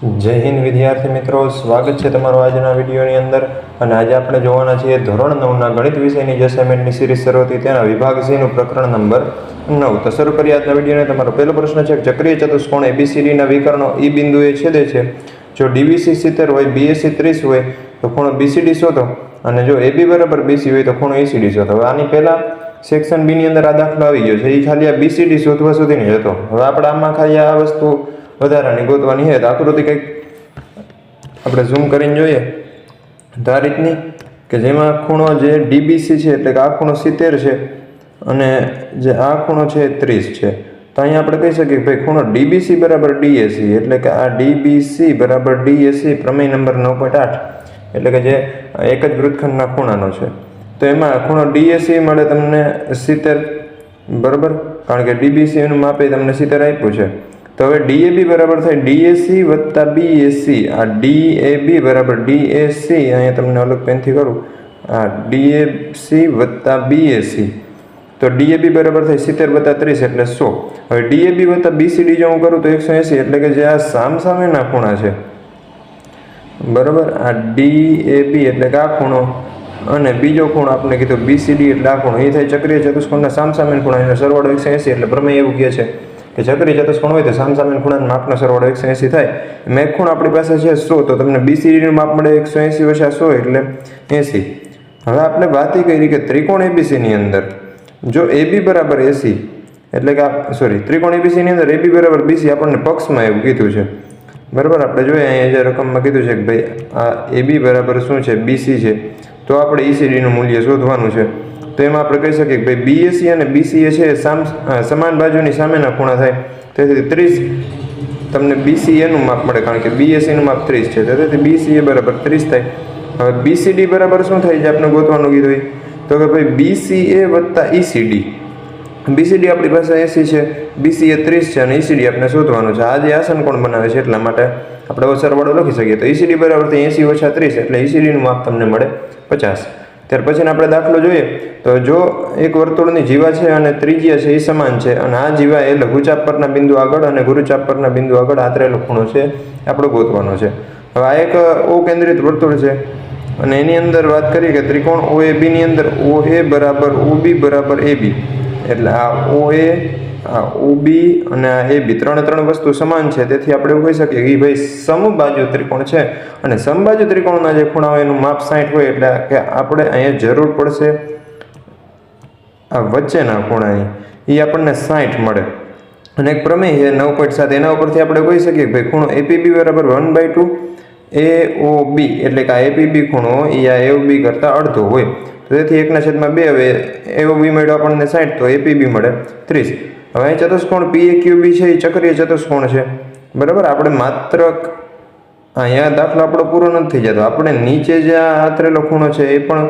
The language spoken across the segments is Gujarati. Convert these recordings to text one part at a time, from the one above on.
જય હિન્દ વિદ્યાર્થી મિત્રો, સ્વાગત છે તમારું આજના વિડીયોની અંદર. અને આજે આપણે જોવાના છીએ ધોરણ નવના ગણિત વિષયની જે અસાઇનમેન્ટની સિરીઝ શરૂ હતી તેના વિભાગ સીનું પ્રકરણ નંબર નવ. તો શરૂ કરીએ આજના વિડીયોને. તમારો પહેલો પ્રશ્ન છે, ચક્રિય ચતુષ્કોણ એબીસીડીના વિકર્ણો ઈ બિંદુએ છેદે છે. જો ડીબીસી સિત્તેર હોય બીએસસી ત્રીસ હોય, તો ખૂણો બીસીડી શોધો. અને જો એબી બરાબર બીસી હોય, તો ખૂણો એસીડી શોધો. હવે આની પહેલાં સેક્શન બીની અંદર આ દાખલો આવી ગયો છે. એ ખાલી આ બીસીડી શોધવા સુધીની હતો. હવે આપણે આમાં ખાલી આ વસ્તુ વધારાની ગોતવાની છે તો આકૃતિ કંઈક આપણે ઝૂમ કરીને જોઈએ. તો કે જેમાં ખૂણો જે ડીબીસી છે એટલે કે આ ખૂણો સિત્તેર છે અને જે આ ખૂણો છે એ ત્રીસ છે. તો અહીંયા આપણે કહી શકીએ કે ભાઈ ખૂણો ડીબીસી બરાબર ડીએસી એટલે કે આ ડીબીસી બરાબર ડીએસી પ્રમેય નંબર નવ પોઈન્ટ આઠ એટલે કે જે એક જ વૃત્તખંડના ખૂણાનો છે. તો એમાં ખૂણો ડીએસી મળે તમને સિત્તેર બરાબર? કારણ કે ડીબીસી એનું માપે તમને સિત્તેર આપ્યું છે. તો હવે ડીએબી બરાબર થાય ડીએસી વત્તા બીએસી આ ડીએબી બરાબર ડીએસી અહીંયા તમને અલગ પેનથી કરું. આ ડીએસી વત્તા બીએસી તો ડીએબી બરાબર થાય સિત્તેર વત્તા ત્રીસ એટલે સો. હવે ડીએબી વત્તા બીસીડી જો હું કરું તો એકસો એંસી, એટલે કે જે આ સામસામેના ખૂણા છે. બરાબર? આ ડીએબી એટલે કે આ ખૂણો. અને બીજો ખૂણો આપણે કીધું બીસીડી એટલે આ ખૂણો. એ થાય ચક્રીય ચતુષ્કોણના સામસામેન ખૂણા, એનો સરવાળો એકસો એંસી, એટલે પ્રમેય એવું કહે છે. કે ચક્રીય ચતુષ્કોણ હોય તો સામસામે ખૂણાના માપનો સરવાળો એકસો એંસી થાય. મેં ખૂણ આપણી પાસે છે સો, તો તમને બીસીડીનું માપ મળે એકસો એંસી ઓછા સો એટલે એંસી. હવે આપણે વાત એ કરી કે ત્રિકોણ એબીસીની અંદર. જો એબી બરાબર એસી એટલે કે સોરી ત્રિકોણ એબીસીની અંદર એબી બરાબર બીસી આપણને પક્ષમાં એવું કીધું છે. બરાબર? આપણે જોઈએ અહીંયા જે રકમમાં કીધું છે કે ભાઈ, આ એબી બરાબર શું છે? બીસી છે. તો આપણે ઈસીડીનું મૂલ્ય શોધવાનું છે. તો એમાં આપણે કહી શકીએ કે ભાઈ બીએસસી અને બીસીએ છે સામ સમાન બાજુની સામેના ખૂણા થાય. તેથી ત્રીસ તમને બીસીએનું માપ મળે, કારણ કે બીએસસીનું માપ ત્રીસ છે. તેથી બીસીએ બરાબર ત્રીસ થાય. હવે બીસીડી બરાબર શું થાય છે? આપણે ગોતવાનું કીધું હોય તો કે ભાઈ બીસીએ વત્તા ઈસીડી બીસીડી આપણી પાસે એસી છે. બીસીએ ત્રીસ છે અને ઈસીડી આપણે શોધવાનું છે. આ જે આસન કોણ બનાવે છે એટલા માટે આપણે સરવાળો લખી શકીએ. તો ઈસીડી બરાબર થાય એસી ઓછા ત્રીસ, એટલે ઈસીડીનું માપ તમને મળે પચાસ. ત્યાર પછીનો આપણે દાખલો જોઈએ. તો જો એક વર્તુળની જીવા છે અને ત્રિજ્યા છે એ સમાન છે. અને આ જીવા એ લઘુચાપ પરના બિંદુ આગળ અને ગુરુચાપ પરના બિંદુ આગળ આતરેલો ખૂણો છે. આપણો ગોતવાનો છે. હવે આ એક ઓકેન્દ્રિત વર્તુળ છે. અને એની અંદર વાત કરીએ કે ત્રિકોણ ઓ એ બીની અંદર ઓ એ બરાબર ઓ બી બરાબર એ બી. એટલે આ ઓ એ આ ઓ અને આ એ બી ત્રણે ત્રણ વસ્તુ સમાન છે. તેથી આપણે એવું કહી શકીએ કે ભાઈ સમબાજુ ત્રિકોણ છે. અને સમબાજુ ત્રિકોણના જે ખૂણા હોય એનું માપ સાઠ હોય એટલે કે આપણે અહીંયા જરૂર પડશે આ વચ્ચેના ખૂણાની. એ આપણને સાઠ મળે. અને એક પ્રમેય નવ પોઈન્ટ સાત. એના ઉપરથી આપણે કહી શકીએ કે ભાઈ ખૂણો એપીબી બરાબર one by two A O B એટલે કે આ એપીબી ખૂણો એ આ એ બી કરતાં અડધો હોય. તેથી એકના છેદમાં બે. હવે એઓ બી મળ્યો આપણને સાઠ તો એપીબી મળે ત્રીસ. હવે ચતુષ્કોણ પી એ ક્યુ બી છે, એ ચક્રીય ચતુષ્કોણ છે. બરાબર? આપણે માત્ર અહીંયા દાખલો આપણો પૂરો નથી થઈ જતો. આપણે નીચે જે આ આતરેલો ખૂણો છે, એ પણ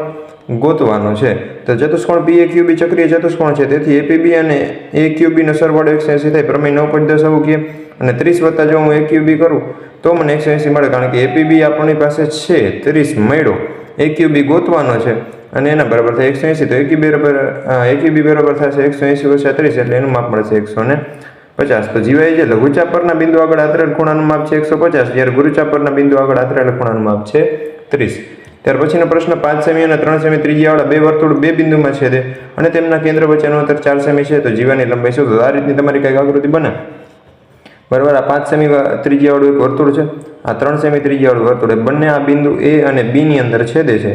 ગોતવાનો છે. તો ચતુષ્કોણ પી એ ક્યુબી ચક્રીય ચતુષ્કોણ છે. તેથી એપીબી અને એ ક્યુબીનો સરવાળો એકસો એંસી થાય. પ્રમેય નવ પોઈન્ટ દસ આવું કહીએ. અને ત્રીસ વત્તા જો હું એ ક્યુબી કરું, તો મને એકસો એંસી મળે. કારણ કે એપીબી આપણી પાસે છે. ત્રીસ મળ્યો એ ક્યુબી ગોતવાનો છે. અને એના બરાબર થાય એકસો એંસી. તો એકી બરાબર એકી બી બરાબર થશે એકસો એંસી ઓછા ત્રીસ એટલે એનું માપ મળશે એકસો ને પચાસ. તો જીવાય છે લઘુચાપ પરના બિંદુ આગળ આતરેલ ખૂણાનું માપ છે એકસો પચાસ. જ્યારે ગુરુચાપ પરના બિંદુ આગળ આતરેલ ખૂણાનું માપ છે ત્રીસ. ત્યાર પછીનો પ્રશ્ન, પાંચ સેમી અને ત્રણ સેમી ત્રિજ્યાવાળા બે વર્તુળ બે બિંદુમાં છેદે અને તેમના કેન્દ્ર વચ્ચેનું અંતર ચાર સેમી છે. તો જીવાની લંબાઈ શું? તો આ રીતની તમારી કંઈક આકૃતિ બને. બરાબર, આ પાંચ સેમી ત્રિજ્યાવાળું એક વર્તુળ છે. આ ત્રણ સેમી ત્રિજ્યાવાળું વર્તુળ બંને આ બિંદુ એ અને બીની અંદર છેદે છે.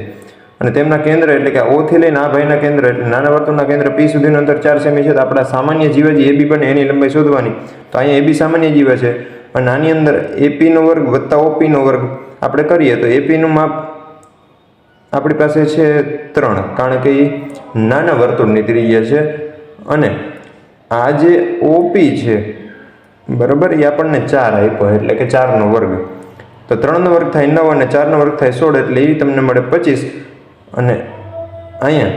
અને તેમના કેન્દ્ર એટલે કે ઓથી લઈને આ ભાઈના કેન્દ્ર એટલે નાના વર્તુળના કેન્દ્ર પી સુધીનું અંતર ચાર સેમી છે. તો આપણા સામાન્ય જીવા જે એબી બને, એની લંબાઈ શોધવાની. તો અહીંયા એબી સામાન્ય જીવ છે. અને આની અંદર એપીનો વર્ગ વત્તા ઓપીનો વર્ગ આપણે કરીએ તો એપીનું માપ આપણી પાસે છે ત્રણ. કારણ કે એ નાના વર્તુળની ત્રિજ્યા છે. અને આ જે ઓપી છે, બરાબર, એ આપણને ચાર આપ્યો એટલે કે ચારનો વર્ગ. તો ત્રણનો વર્ગ થાય નવ અને ચારનો વર્ગ થાય સોળ એટલે એ તમને મળે પચીસ. અને અહીંયા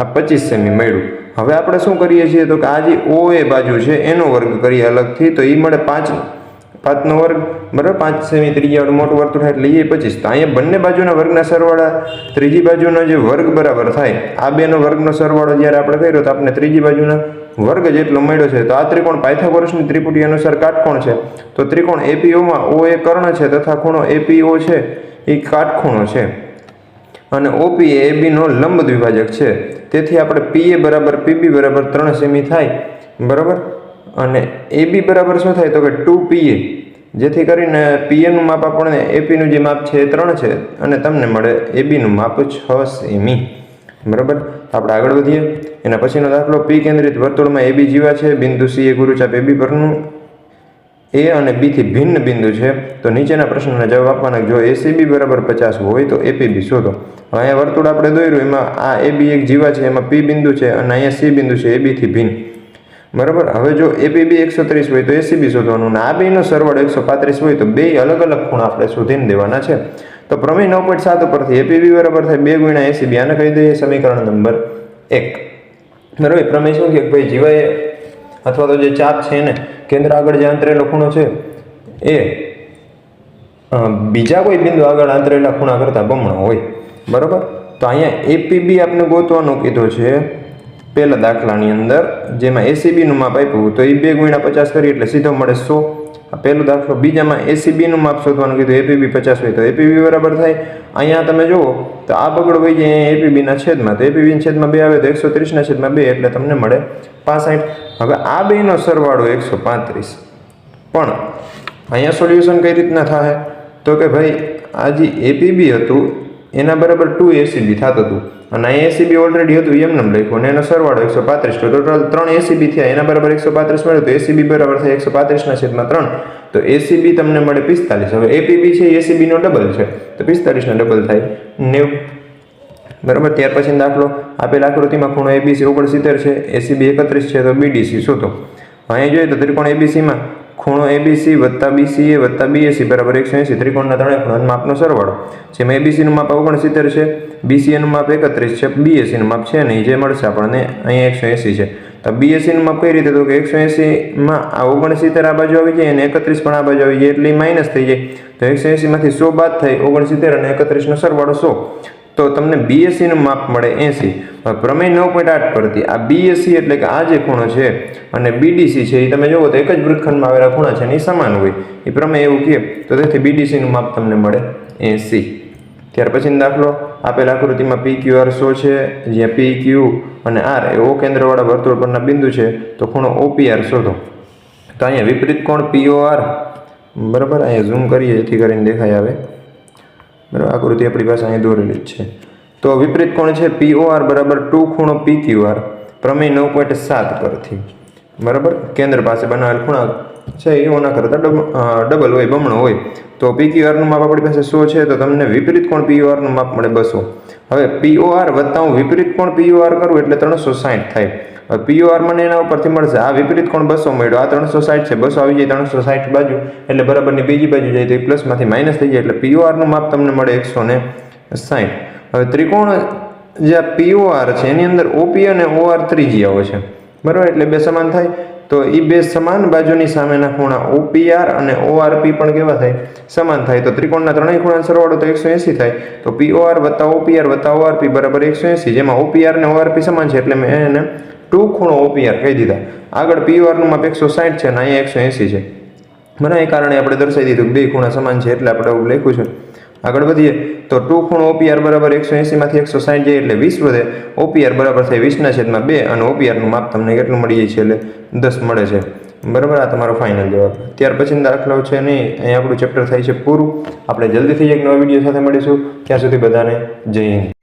આ પચીસ સેમી મળ્યું. હવે આપણે શું કરીએ છીએ તો કે આ જે ઓ એ બાજુ છે, એનો વર્ગ કરીએ અલગથી, તો એ મળે પાંચ, પાંચનો વર્ગ, બરાબર? પાંચ સેમી ત્રીજી મોટું વર્તુળ થાય એટલે એ પચીસ. તો અહીંયા બંને બાજુના વર્ગના સરવાળા ત્રીજી બાજુનો જે વર્ગ બરાબર થાય, આ બેનો વર્ગનો સરવાળો જ્યારે આપણે કર્યો તો આપણે ત્રીજી બાજુના વર્ગ જેટલો મળ્યો છે. તો આ ત્રિકોણ પાયથાગોરસની ત્રિપુટી અનુસાર કાટકોણ છે. તો ત્રિકોણ એપીઓમાં ઓ એ કર્ણ છે તથા ખૂણો એપીઓ છે એ કાટખૂણો છે. અને ઓપી એ એબીનો લંબ દ્વિભાજક છે. તેથી આપણે પીએ બરાબર પીબી બરાબર ત્રણ સેમી થાય. બરાબર? અને એબી બરાબર શું થાય? તો કે ટુ પીએ જેથી કરીને પીએનું માપ આપણને એપીનું જે માપ છે એ ત્રણ છે અને તમને મળે એબીનું માપ છ સેમી. બરાબર? આપણે આગળ વધીએ. એના પછીનો દાખલો પી કેન્દ્રિત વર્તુળમાં એબી જીવા છે. બિંદુ સી એ ગુરુચાપ એબી પરનું. એ અને બીથી ભિન્ન બિંદુ છે. તો નીચેના પ્રશ્નના જવાબ આપવાના જો એસીબી બરાબર પચાસ હોય તો એપીબી શોધો. અહીંયા વર્તુળ આપણે દોર્યું. એમાં આ એબી એક જીવા છે. એમાં પી બિંદુ છે અને અહીંયા સી બિંદુ છે. એબીથી ભિન્ન. બરાબર? હવે જો એપીબી એકસો ત્રીસ હોય તો એસીબી શોધવાનું. અને આ બેનો સરવાળો એકસો પાંત્રીસ હોય તો બે અલગ અલગ ખૂણા આપણે શોધીને દેવાના છે. તો પ્રમેય નવ પોઈન્ટ સાત ઉપરથી એપીબી બરાબર થાય બે ગુણ્યા એસીબી આને કહી દઈએ સમીકરણ નંબર એક. બરાબર? પ્રમેય શું કે ભાઈ જીવાએ અથવા તો જે ચાપ છે એને કેન્દ્ર આગળ જે આંતરેલો ખૂણો છે, એ બીજા કોઈ બિંદુ આગળ આંતરેલા ખૂણા કરતાં બમણો હોય, બરાબર? તો અહીંયા એપીબી આપણે ગોતવાનું કીધું છે, પહેલા દાખલાની અંદર, જેમાં એસીબીનું માપ આપ્યું તો એ બે ગુણ્યા પચાસ કરી એટલે સીધો મળે સો. પહેલો દાખલો બીજામાં એસીબીનું માપ શોધવાનું કીધું એપીબી પચાસ હોય તો એપીબી બરાબર થાય. અહીંયા તમે જુઓ, તો આ બગડો હોય જાય એપીબીના છેદમાં. તો એપીબીના છેદમાં બે આવે તો એકસો ત્રીસના છેદમાં બે એટલે તમને મળે પાસઠ. હવે આ બેનો સરવાળો એકસો પાંત્રીસ. પણ અહીંયા સોલ્યુશન કઈ રીતના થાય તો કે ભાઈ, આ જે એપીબી હતું એના બરાબર ટુ એસીબી થતું હતું. અને અહીં એસીબી ઓલરેડી હતું, એમ એમને લખ્યું. અને એનો સરવાળો એકસો પાંત્રીસ તો ટોટલ ત્રણ એસીબી થયા. એના બરાબર એકસો પાંત્રીસ મળ્યું. તો એસીબી બરાબર થાય એકસો પાંત્રીસના છેદમાં ત્રણ. તો એસીબી તમને મળે પિસ્તાલીસ. હવે એપીબી છે એસીબીનો ડબલ છે. તો પિસ્તાલીસનો ડબલ થાય. નેવ. બરાબર? ત્યાર પછી દાખલો. આપેલ આકૃતિમાં ખૂણો એબીસી ઓગણસિત્તેર છે. એસીબી એકત્રીસ છે, તો બીડીસી શોધો. અહીંયા જોઈએ તો ત્રિકોણ એબીસીમાં ખૂણો એબીસી વત્તા બીસીએ વત્તા બીએસી બરાબર એકસો એંસી. ત્રિકોણના ત્રણે ખૂણા માપનો સરવાળો. જેમાં એબીસીનું માપ ઓગણસિત્તેર છે બીસીએનું માપ એકત્રીસ છે બીએસસીનું માપ છે નહીં જે મળશે આપણને અહીંયા એકસો એંસી છે. તો બીએસસીનું માપ કઈ રીતે? તો કે એકસો એંસીમાં આ ઓગણસિત્તેર આ બાજુ આવી જાય અને એકત્રીસ પણ આ બાજુ આવી જાય એટલે માઇનસ થઈ જાય. તો એકસો એંસીમાંથી સો બાદ થાય ઓગણસિત્તેર અને એકત્રીસનો સરવાળો સો. તો તમને બીએસસીનું માપ મળે એંસી. પ્રમેય નવ પોઈન્ટ આઠ પરથી આ બીએસસી એટલે કે આ જે ખૂણો છે અને બીડીસી છે એ તમે જુઓ તો એક જ વૃત્તખંડમાં આવેલા ખૂણા છે એ સમાન હોય. એ પ્રમેય એવું કહે તો તેથી બીડીસીનું માપ તમને મળે એંસી. ત્યાર પછી દાખલો, આપેલ આકૃતિમાં પી ક્યુ આર સો છે, જ્યાં પી ક્યુ અને આર એ ઓ કેન્દ્રવાળા વર્તુળ પરના બિંદુ છે, તો ખૂણો ઓપીઆર શોધો. તો અહીંયા વિપરીત કોણ પીઓઆર બરાબર, અહીંયા ઝૂમ કરીએ, જેથી કરીને દેખાય આવે. બરાબર? આકૃતિ આપણી પાસે અહીંયા દોરેલી જ છે. તો વિપરીત કોણ છે? પીઓઆર બરાબર ટુ ખૂણો પીક્યુઆર પ્રમેય નવ પોઈન્ટ સાત પરથી. બરાબર? કેન્દ્ર પાસે બનાવેલ ખૂણા છે, એ ઓના કરતાં ડબલ હોય, બમણો હોય. તો પીક્યુઆરનું માપ આપણી પાસે સો છે? તો તમને વિપરીત કોણ પીઓઆરનું માપ મળે બસો. હવે પીઓઆર વત્તા હું વિપરીત કોણ પીઓઆર કરું એટલે ત્રણસો સાઠ થાય. હવે પીઓઆર મને એના ઉપરથી મળશે. આ વિપરીત કોણ બસો મળ્યો? આ ત્રણસો સાઠ છે. બસો આવી જાય ત્રણસો સાઠ બાજુ. એટલે બરાબરની બીજી બાજુ જાય તો એ પ્લસમાંથી માઇનસ થઈ જાય. એટલે પીઓઆરનું માપ તમને મળે એકસો ને સાઠ. હવે ત્રિકોણ જે આ પીઓઆર છે, એની અંદર ઓપી અને ઓઆર ત્રિજ્યાઓ છે. બરાબર? એટલે બે સમાન થાય. તો એ બે સમાન બાજુની સામેના ખૂણા ઓપીઆર અને ઓઆરપી પણ કેવા થાય? સમાન થાય. તો ત્રિકોણના ત્રણેય ખૂણા સરવાળો તો એકસો એંસી થાય. તો પીઓઆર વત્તા ઓપીઆર વત્તા ઓઆરપી બરાબર એકસો એંસી. જેમાં ઓપીઆર ને ઓઆરપી સમાન છે. એટલે મેં એને ટુ ખૂણો ઓપીઆર કહી દીધા. આગળ પીઓઆરનું માપ એકસો સાઠ છે અને અહીંયા એકસો એંસી છે. મને એ કારણે આપણે દર્શાવી દીધું કે બે ખૂણા સમાન છે એટલે આપણે એવું લખ્યું છે. આગળ વધીએ. તો ટુ ખૂણો ઓપીઆર બરાબર એકસો એંસીમાંથી એકસો સાઠ જાય એટલે વીસ વધે. ઓપીઆર બરાબર થાય વીસના છેદમાં બે અને ઓપીઆરનું માપ તમને કેટલું મળી જાય છે એટલે દસ મળે છે. બરાબર, આ તમારો ફાઇનલ જવાબ. ત્યાર પછીનો દાખલો છે નહીં અહીં આપણું ચેપ્ટર થાય છે પૂરું. આપણે જલ્દીથી એક નવા વીડિયો સાથે મળીશું. ત્યાં સુધી બધાને જય